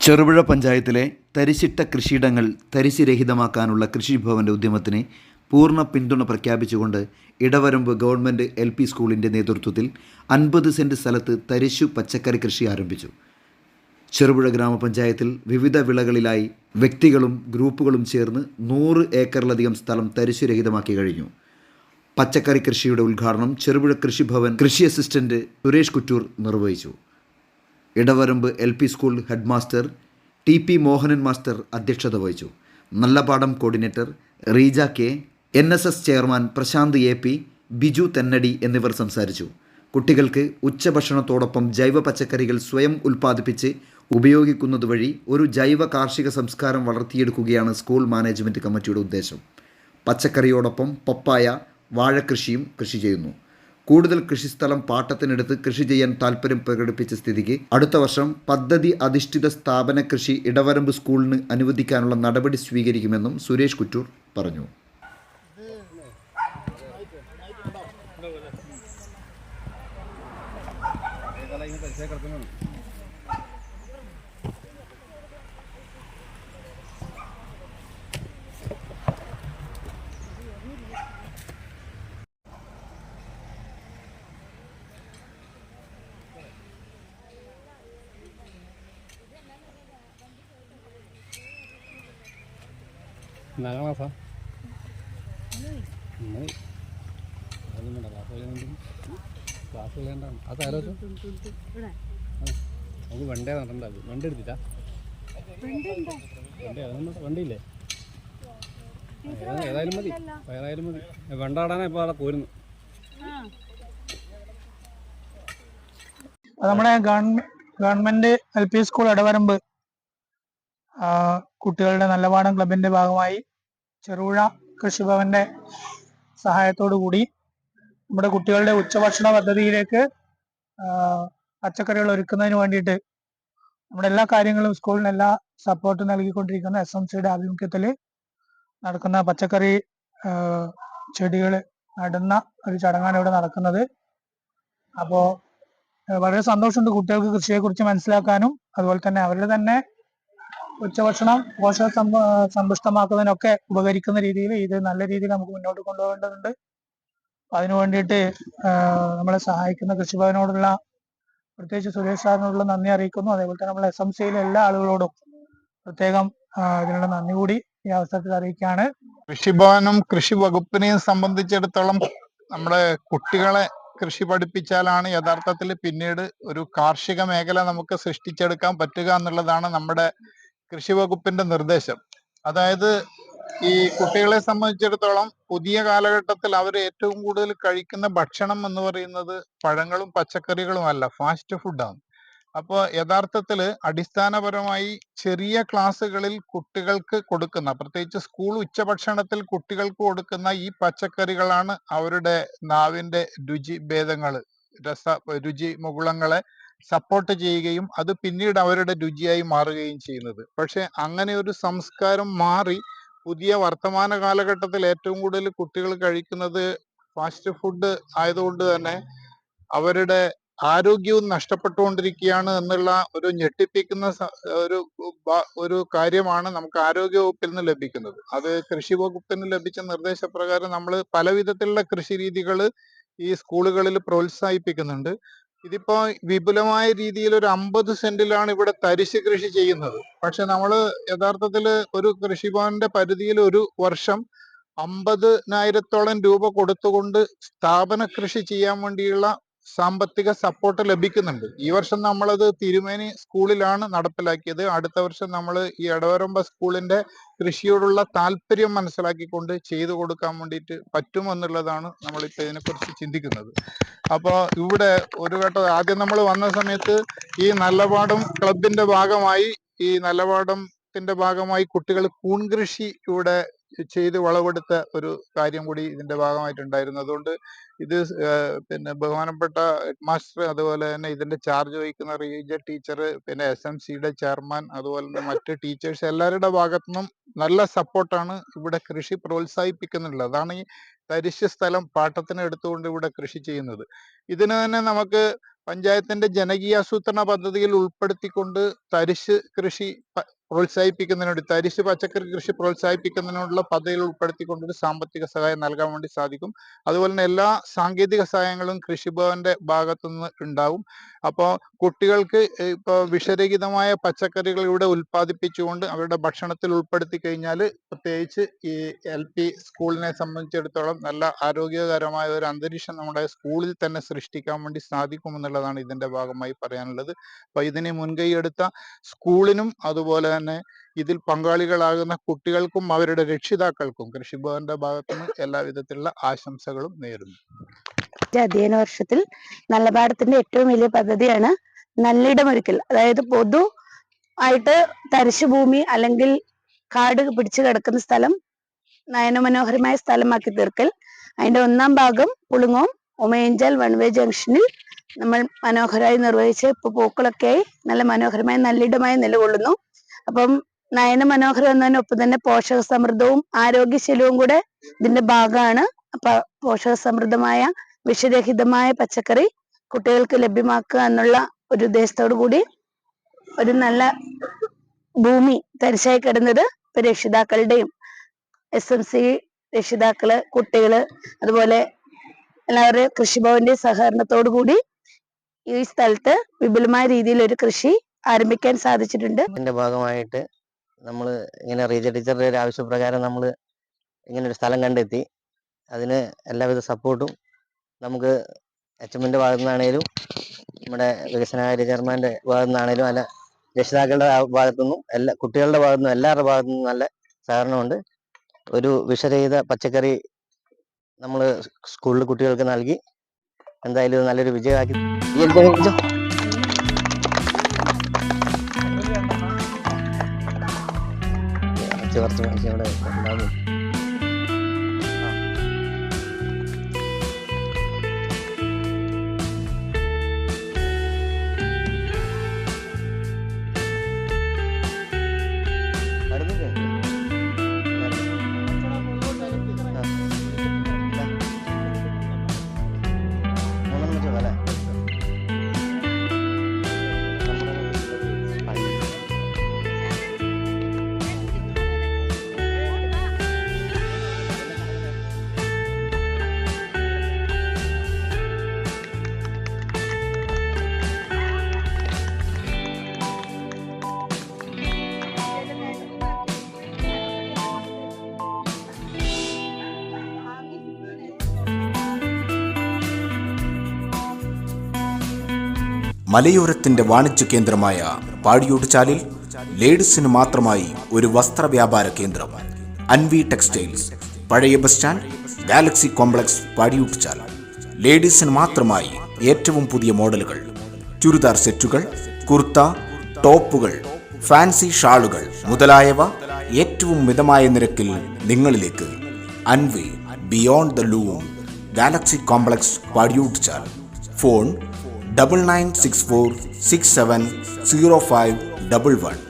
ചെറുപുഴ പഞ്ചായത്തിലെ തരിശിട്ട കൃഷിയിടങ്ങൾ തരിശുരഹിതമാക്കാനുള്ള കൃഷിഭവന്റെ ഉദ്യമത്തിന് പൂർണ പിന്തുണ പ്രഖ്യാപിച്ചുകൊണ്ട് ഇടവരമ്പ് ഗവൺമെന്റ് എൽ പി സ്കൂളിന്റെ നേതൃത്വത്തിൽ അൻപത് സെന്റ് സ്ഥലത്ത് തരിശു പച്ചക്കറി കൃഷി ആരംഭിച്ചു. ചെറുപുഴ ഗ്രാമപഞ്ചായത്തിൽ വിവിധ വിളകളിലായി വ്യക്തികളും ഗ്രൂപ്പുകളും ചേർന്ന് നൂറ് ഏക്കറിലധികം സ്ഥലം തരിശുരഹിതമാക്കി കഴിഞ്ഞു. പച്ചക്കറി കൃഷിയുടെ ഉദ്ഘാടനം ചെറുപുഴ കൃഷിഭവൻ കൃഷി അസിസ്റ്റന്റ് സുരേഷ് കുറ്റൂർ നിർവഹിച്ചു. Edavaramb L P school head master T P Mohanan master അധ്യക്ഷത വഹിച്ചു. Nallapadam coordinator Reeja K N S S chairman Prashanth A P Biju Thennadi എന്നിവർ സംസാരിച്ചു. കുട്ടികൾക്ക് ഉച്ചഭക്ഷണത്തോടൊപ്പം ജൈവ പച്ചക്കറികൾ സ്വയം ഉൽപ്പാദിപ്പിച്ച് ഉപയോഗിക്കുന്നത് വഴി ഒരു ജൈവ കാർഷിക സംസ്കാരം വളർത്തിയെടുക്കുകയാണ് സ്കൂൾ മാനേജ്മെന്റ് കമ്മിറ്റിയുടെ ഉദ്ദേശം. പച്ചക്കറിയോടൊപ്പം പപ്പായ വാഴക്കൃഷിയും കൃഷി ചെയ്യുന്നു. കൂടുതൽ കൃഷിസ്ഥലം പാട്ടത്തിനെടുത്ത് കൃഷി ചെയ്യാൻ താൽപ്പര്യം പ്രകടിപ്പിച്ച സ്ഥിതിക്ക് അടുത്ത വർഷം പദ്ധതി അധിഷ്ഠിത സ്ഥാപന കൃഷി ഇടവരമ്പ് സ്കൂളിന് അനുവദിക്കാനുള്ള നടപടി സ്വീകരിക്കുമെന്നും സുരേഷ് കുറ്റൂർ പറഞ്ഞു. നാലാം ക്ലാസ്സാ മതി അതൊന്നും വേണ്ട ക്ലാസ് കളിയുന്നുണ്ട് ക്ലാസ് കളിയണ്ടാണ് അത് ആരോ നമുക്ക് വണ്ടേ നടണ്ടാവും വണ്ടി എടുത്തിട്ടാ വണ്ടി അതൊന്നും വണ്ടിയില്ലേ ഏതാ- ഏതായാലും മതി ഏതായാലും മതി വണ്ടാടാനാ ഇപ്പോൾ അവിടെ പോരുന്നു നമ്മുടെ government government L P school Edavaramb. ആ, കുട്ടികളുടെ നല്ലപാടം ക്ലബിന്റെ ഭാഗമായി ചെറുപുഴ കൃഷിഭവന്റെ കൂടി നമ്മുടെ കുട്ടികളുടെ ഉച്ചഭക്ഷണ പദ്ധതിയിലേക്ക് പച്ചക്കറികൾ ഒരുക്കുന്നതിന് വേണ്ടിയിട്ട് നമ്മുടെ എല്ലാ കാര്യങ്ങളും സ്കൂളിന് എല്ലാ സപ്പോർട്ട് നൽകിക്കൊണ്ടിരിക്കുന്ന എസ് എം സിയുടെ ആഭിമുഖ്യത്തിൽ നടക്കുന്ന പച്ചക്കറി ചെടികൾ നടുന്ന ഒരു ചടങ്ങാണ് ഇവിടെ നടക്കുന്നത്. അപ്പോ വളരെ സന്തോഷമുണ്ട് കുട്ടികൾക്ക് കൃഷിയെ കുറിച്ച് മനസ്സിലാക്കാനും അതുപോലെ തന്നെ അവരുടെ തന്നെ ഉച്ചഭക്ഷണം പോഷക സമ്പ സമ്പുഷ്ടമാക്കുന്നതിനൊക്കെ ഉപകരിക്കുന്ന രീതിയിൽ ഇത് നല്ല രീതിയിൽ നമുക്ക് മുന്നോട്ട് കൊണ്ടുപോകേണ്ടതുണ്ട്. അതിനു വേണ്ടിയിട്ട് നമ്മളെ സഹായിക്കുന്ന കൃഷിഭവനോടുള്ള പ്രത്യേകിച്ച് സുരേഷ് സാറിനോടുള്ള നന്ദി അറിയിക്കുന്നു. അതേപോലെ തന്നെ നമ്മളെ എസ് എം സിയിലെ എല്ലാ ആളുകളോടും പ്രത്യേകം ഇതിനുള്ള നന്ദി കൂടി ഈ അവസരത്തിൽ അറിയിക്കുകയാണ്. കൃഷിഭവനും കൃഷി വകുപ്പിനെയും സംബന്ധിച്ചിടത്തോളം നമ്മുടെ കുട്ടികളെ കൃഷി പഠിപ്പിച്ചാലാണ് യഥാർത്ഥത്തിൽ പിന്നീട് ഒരു കാർഷിക മേഖല നമുക്ക് സൃഷ്ടിച്ചെടുക്കാൻ പറ്റുക എന്നുള്ളതാണ് നമ്മുടെ കൃഷി വകുപ്പിന്റെ നിർദ്ദേശം. അതായത് ഈ കുട്ടികളെ സംബന്ധിച്ചിടത്തോളം പുതിയ കാലഘട്ടത്തിൽ അവർ ഏറ്റവും കൂടുതൽ കഴിക്കുന്ന ഭക്ഷണം എന്ന് പറയുന്നത് പഴങ്ങളും പച്ചക്കറികളും അല്ല ഫാസ്റ്റ് ഫുഡാണ് അപ്പോൾ യഥാർത്ഥത്തിൽ അടിസ്ഥാനപരമായി ചെറിയ ക്ലാസ്സുകളിൽ കുട്ടികൾക്ക് കൊടുക്കുന്ന പ്രത്യേകിച്ച് സ്കൂൾ ഉച്ചഭക്ഷണത്തിൽ കുട്ടികൾക്ക് കൊടുക്കുന്ന ഈ പച്ചക്കറികളാണ് അവരുടെ നാവിന്റെ രുചി ഭേദങ്ങൾ രസ രുചി മുകുളങ്ങളെ സപ്പോർട്ട് ചെയ്യുകയും അത് പിന്നീട് അവരുടെ രുചിയായി മാറുകയും ചെയ്യുന്നത്. പക്ഷെ അങ്ങനെ ഒരു സംസ്കാരം മാറി പുതിയ വർത്തമാന കാലഘട്ടത്തിൽ ഏറ്റവും കൂടുതൽ കുട്ടികൾ കഴിക്കുന്നത് ഫാസ്റ്റ് ഫുഡ് ആയതുകൊണ്ട് തന്നെ അവരുടെ ആരോഗ്യവും നഷ്ടപ്പെട്ടുകൊണ്ടിരിക്കുകയാണ് എന്നുള്ള ഒരു ഞെട്ടിപ്പിക്കുന്ന ഒരു ഒരു കാര്യമാണ് നമുക്ക് ആരോഗ്യ വകുപ്പിൽ നിന്ന് ലഭിക്കുന്നത്. അത് കൃഷി വകുപ്പിൽ നിന്ന് ലഭിച്ച നിർദ്ദേശപ്രകാരം നമ്മൾ പല വിധത്തിലുള്ള കൃഷി രീതികൾ ഈ സ്കൂളുകളിൽ പ്രോത്സാഹിപ്പിക്കുന്നുണ്ട്. ഇതിപ്പോ വിപുലമായ രീതിയിൽ ഒരു അമ്പത് സെന്റിലാണ് ഇവിടെ തരിശ് കൃഷി ചെയ്യുന്നത്. പക്ഷെ നമ്മൾ യഥാർത്ഥത്തിൽ ഒരു കൃഷിഭവന്റെ പരിധിയിൽ ഒരു വർഷം അമ്പതിനായിരത്തോളം രൂപ കൊടുത്തുകൊണ്ട് സ്ഥാപന കൃഷി ചെയ്യാൻ വേണ്ടിയുള്ള സാമ്പത്തിക സപ്പോർട്ട് ലഭിക്കുന്നുണ്ട്. ഈ വർഷം നമ്മളത് തിരുമേനി സ്കൂളിലാണ് നടപ്പിലാക്കിയത്. അടുത്ത വർഷം നമ്മൾ ഈ എടവരമ്പ സ്കൂളിന്റെ കൃഷിയോടുള്ള താല്പര്യം മനസ്സിലാക്കിക്കൊണ്ട് ചെയ്തു കൊടുക്കാൻ വേണ്ടിയിട്ട് പറ്റുമെന്നുള്ളതാണ് നമ്മളിപ്പോൾ ഇതിനെക്കുറിച്ച് ചിന്തിക്കുന്നത്. അപ്പോൾ ഇവിടെ ഒരു ഘട്ടം ആദ്യം നമ്മൾ വന്ന സമയത്ത് ഈ നല്ലപാടം ക്ലബിന്റെ ഭാഗമായി ഈ നല്ലപാടത്തിന്റെ ഭാഗമായി കുട്ടികൾ കൂൺ കൃഷി ഇവിടെ ചെയ്ത് വളവെടുത്ത ഒരു കാര്യം കൂടി ഇതിന്റെ ഭാഗമായിട്ടുണ്ടായിരുന്നു. അതുകൊണ്ട് ഇത് പിന്നെ ബഹുമാനപ്പെട്ട ഹെഡ് മാസ്റ്റർ അതുപോലെ തന്നെ ഇതിന്റെ ചാർജ് വഹിക്കുന്ന റീജിയൻ ടീച്ചർ പിന്നെ എസ് എം സിയുടെ ചെയർമാൻ അതുപോലെ തന്നെ മറ്റ് ടീച്ചേഴ്സ് എല്ലാവരുടെ ഭാഗത്തുനിന്നും നല്ല സപ്പോർട്ടാണ് ഇവിടെ കൃഷി പ്രോത്സാഹിപ്പിക്കുന്നുള്ളത്. അതാണ് ഈ തരിശ് സ്ഥലം പാട്ടത്തിന് എടുത്തുകൊണ്ട് ഇവിടെ കൃഷി ചെയ്യുന്നത്. ഇതിന് തന്നെ നമുക്ക് പഞ്ചായത്തിന്റെ ജനകീയാസൂത്രണ പദ്ധതിയിൽ ഉൾപ്പെടുത്തിക്കൊണ്ട് തരിശ് കൃഷി പ- പ്രോത്സാഹിപ്പിക്കുന്നതിന് വേണ്ടി തരിശ് പച്ചക്കറി കൃഷി പ്രോത്സാഹിപ്പിക്കുന്നതിനുള്ള പദ്ധതിയിൽ ഉൾപ്പെടുത്തിക്കൊണ്ട് ഒരു സാമ്പത്തിക സഹായം നൽകാൻ വേണ്ടി സാധിക്കും. അതുപോലെ തന്നെ എല്ലാ സാങ്കേതിക സഹായങ്ങളും കൃഷിഭവന്റെ ഭാഗത്തുനിന്ന് ഉണ്ടാവും. അപ്പോൾ കുട്ടികൾക്ക് ഇപ്പൊ വിഷരഹിതമായ പച്ചക്കറികൾ ഇവിടെ ഉൽപ്പാദിപ്പിച്ചുകൊണ്ട് അവരുടെ ഭക്ഷണത്തിൽ ഉൾപ്പെടുത്തി കഴിഞ്ഞാൽ പ്രത്യേകിച്ച് ഈ എൽ പി സ്കൂളിനെ സംബന്ധിച്ചിടത്തോളം നല്ല ആരോഗ്യകരമായ ഒരു അന്തരീക്ഷം നമ്മുടെ സ്കൂളിൽ തന്നെ സൃഷ്ടിക്കാൻ വേണ്ടി സാധിക്കുമെന്നുള്ളതാണ് ഇതിന്റെ ഭാഗമായി പറയാനുള്ളത്. അപ്പൊ ഇതിനെ മുൻകൈ എടുത്ത സ്കൂളിനും അതുപോലെ തന്നെ ഇതിൽ പങ്കാളികളാകുന്ന കുട്ടികൾക്കും അവരുടെ രക്ഷിതാക്കൾക്കും കൃഷിഭവന്റെ ഭാഗത്തുനിന്ന് എല്ലാ വിധത്തിലുള്ള ആശംസകളും നേരുന്നു. അധ്യയന വർഷത്തിൽ നല്ല പാഠത്തിന്റെ ഏറ്റവും വലിയ പദ്ധതിയാണ് നല്ലിടമൊരുക്കൽ. അതായത് പൊതു ആയിട്ട് തരിശു ഭൂമി അല്ലെങ്കിൽ കാട് പിടിച്ചു കിടക്കുന്ന സ്ഥലം നയനമനോഹരമായ സ്ഥലമാക്കി തീർക്കൽ. അതിന്റെ ഒന്നാം ഭാഗം പുളുങ്ങോം ഉമയഞ്ചൽ വൺവേ ജംഗ്ഷനിൽ നമ്മൾ മനോഹരമായി നിർവഹിച്ച് ഇപ്പൊ പൂക്കളൊക്കെയായി നല്ല മനോഹരമായ നല്ലിടമായി നിലകൊള്ളുന്നു. അപ്പം നയന മനോഹരം എന്നതിനൊപ്പം തന്നെ പോഷക സമൃദ്ധവും ആരോഗ്യശീലവും കൂടെ ഇതിന്റെ ഭാഗമാണ്. അപ്പൊ പോഷക സമൃദ്ധമായ വിഷരഹിതമായ പച്ചക്കറി കുട്ടികൾക്ക് ലഭ്യമാക്കുക എന്നുള്ള ഒരു ഉദ്ദേശത്തോടു കൂടി ഒരു നല്ല ഭൂമി തരിശായി കിടന്നത് രക്ഷിതാക്കളുടെയും എസ് എം സി രക്ഷിതാക്കൾ കുട്ടികൾ അതുപോലെ എല്ലാവരുടെയും കൃഷിഭവന്റെ സഹകരണത്തോടു കൂടി ഈ സ്ഥലത്ത് വിപുലമായ രീതിയിൽ ഒരു കൃഷി ആരംഭിക്കാൻ സാധിച്ചിട്ടുണ്ട്. ഇതിന്റെ ഭാഗമായിട്ട് നമ്മൾ ഇങ്ങനെ റീജ ടീച്ചറുടെ ഒരു ആവശ്യപ്രകാരം നമ്മൾ ഇങ്ങനെ ഒരു സ്ഥലം കണ്ടെത്തി. അതിന് എല്ലാവിധ സപ്പോർട്ടും നമുക്ക് എച്ച് എമ്മിന്റെ ഭാഗത്തു നിന്നാണേലും നമ്മുടെ വികസനകാര്യ ചെയർമാന്റെ ഭാഗത്തു നിന്നാണേലും അല്ല രക്ഷിതാക്കളുടെ ഭാഗത്തു നിന്നും എല്ലാ കുട്ടികളുടെ ഭാഗത്തു നിന്നും എല്ലാവരുടെ ഭാഗത്തു നിന്നും നല്ല സഹകരണമുണ്ട്. ഒരു വിഷരഹിത പച്ചക്കറി നമ്മൾ സ്കൂളിൽ കുട്ടികൾക്ക് നൽകി എന്തായാലും നല്ലൊരു വിജയമാക്കി. കുറച്ച് കുറച്ച് മനുഷ്യൻ മലയോരത്തിന്റെ വാണിജ്യ കേന്ദ്രമായ പാടിയോട്ടുചാലിൽ ലേഡീസിന് മാത്രമായി ഒരു വസ്ത്ര വ്യാപാര കേന്ദ്രം. അൻവി ടെക്സ്റ്റൈൽസ്. പഴയ bus stand Galaxy complex Padiyoottuchal ലേഡീസിന് മാത്രമായി ഏറ്റവും പുതിയ മോഡലുകൾ. ചുരിദാർ സെറ്റുകൾ കുർത്ത ടോപ്പുകൾ ഫാൻസി ഷാളുകൾ മുതലായവ ഏറ്റവും മിതമായ നിരക്കിൽ നിങ്ങളിലേക്ക്. Anvi beyond the loom Galaxy complex Padiyoottuchal phone double nine six four six seven zero five double one.